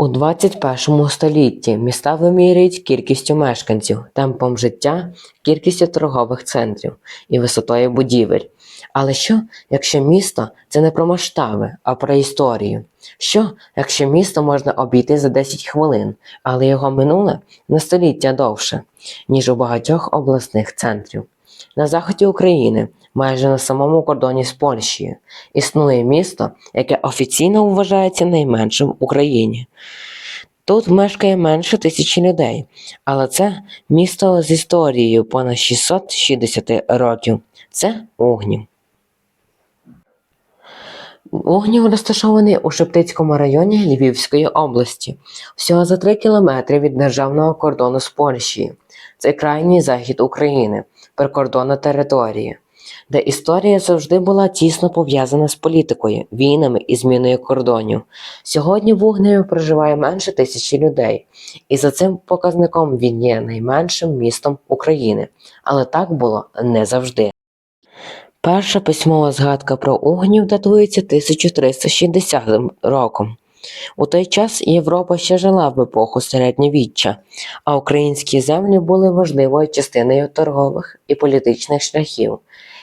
У 21 столітті міста вимірюють кількістю мешканців, темпом життя, кількістю торгових центрів і висотою будівель. Але що, якщо місто це не про масштаби, а про історію? Що, якщо місто можна обійти за 10 хвилин, але його минуле на століття довше, ніж у багатьох обласних центрів? На заході України, майже на самому кордоні з Польщею, існує місто, яке офіційно вважається найменшим в Україні. Тут мешкає менше тисячі людей, але це місто з історією понад 660 років. Це Угнів. Угнів розташований у Шептицькому районі Львівської області, всього за 3 кілометри від державного кордону з Польщею. Це крайній захід України, прикордонна територія, де історія завжди була тісно пов'язана з політикою, війнами і зміною кордонів. Сьогодні в Угневі проживає менше тисячі людей, і за цим показником він є найменшим містом України. Але так було не завжди. Перша письмова згадка про Угнів датується 1360 роком. У той час Європа ще жила в епоху середньовіччя, а українські землі були важливою частиною торгових і політичних шляхів.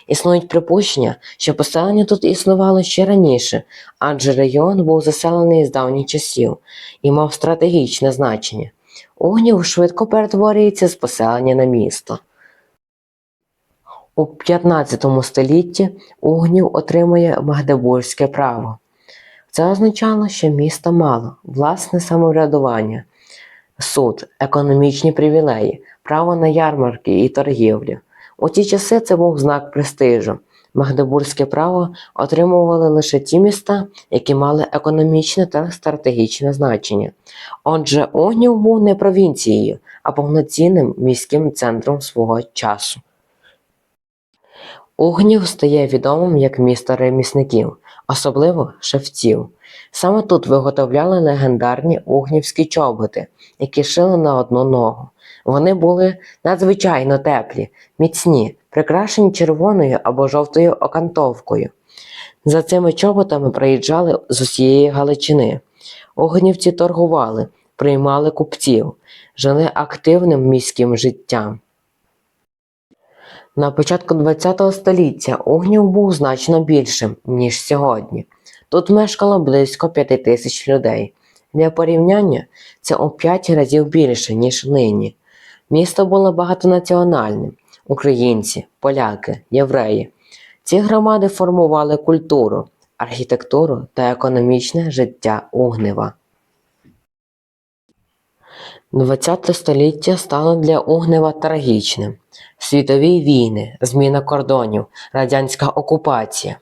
Існують припущення, що поселення тут існувало ще раніше, адже регіон був заселений з давніх часів і мав стратегічне значення. Угнів швидко перетворюється з поселення на місто. У 15 столітті Угнів отримує Магдебурзьке право. Це означало, що місто мало власне самоврядування, суд, економічні привілеї, право на ярмарки і торгівлю. У ті часи це був знак престижу. Магдебурзьке право отримували лише ті міста, які мали економічне та стратегічне значення. Отже, Огнів був не провінцією, а повноцінним міським центром свого часу. Угнів стає відомим як місто ремісників, особливо шевців. Саме тут виготовляли легендарні угнівські чоботи, які шили на одну ногу. Вони були надзвичайно теплі, міцні, прикрашені червоною або жовтою окантовкою. За цими чоботами приїжджали з усієї Галичини. Огнівці торгували, приймали купців, жили активним міським життям. На початку ХХ століття Угнів був значно більшим, ніж сьогодні. Тут мешкало близько п'яти тисяч людей. Для порівняння це у п'ять разів більше, ніж нині. Місто було багатонаціональним: українці, поляки, євреї. Ці громади формували культуру, архітектуру та економічне життя Угнева. ХХ століття стало для Угнева трагічним. Світові війни, зміна кордонів, радянська окупація.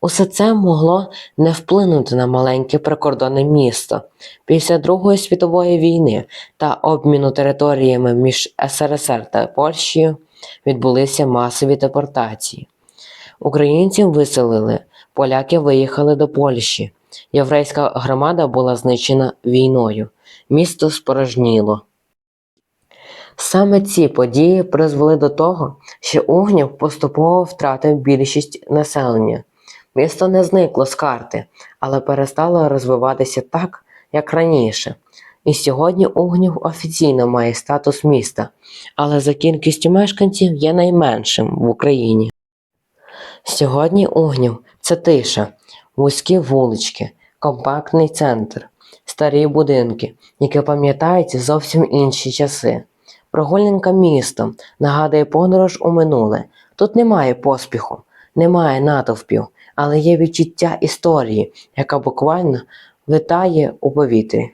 Усе це могло не вплинути на маленьке прикордонне місто. Після Другої світової війни та обміну територіями між СРСР та Польщею відбулися масові депортації. Українців виселили, поляки виїхали до Польщі. Єврейська громада була знищена війною. Місто спорожніло. Саме ці події призвели до того, що Угнів поступово втратив більшість населення. Місто не зникло з карти, але перестало розвиватися так, як раніше. І сьогодні Угнів офіційно має статус міста, але за кількістю мешканців є найменшим в Україні. Сьогодні Угнів це тиша, вузькі вулички, компактний центр, старі будинки, які пам'ятають зовсім інші часи. Прогулянка містом нагадує подорож у минуле. Тут немає поспіху, немає натовпів, але є відчуття історії, яка буквально витає у повітрі.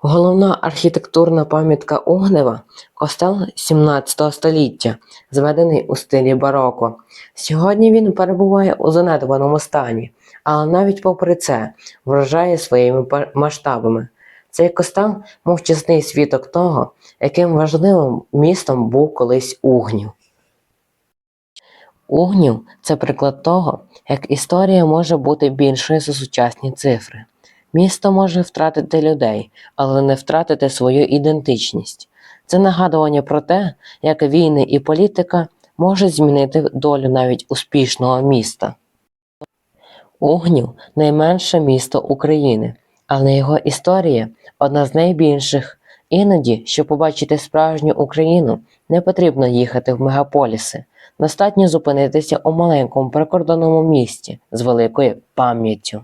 Головна архітектурна пам'ятка Угнева – костел 17 століття, зведений у стилі бароко. Сьогодні він перебуває у занедбаному стані, але навіть попри це вражає своїми масштабами. Цей костел мовчасний свідок того, яким важливим містом був колись Угнів. Угнів це приклад того, як історія може бути більшою за сучасні цифри. Місто може втратити людей, але не втратити свою ідентичність. Це нагадування про те, як війни і політика можуть змінити долю навіть успішного міста. Угнів найменше місто України, Але його історія одна з найбільших. Іноді, щоб побачити справжню Україну, не потрібно їхати в мегаполіси. Достатньо зупинитися у маленькому прикордонному місті з великою пам'яттю.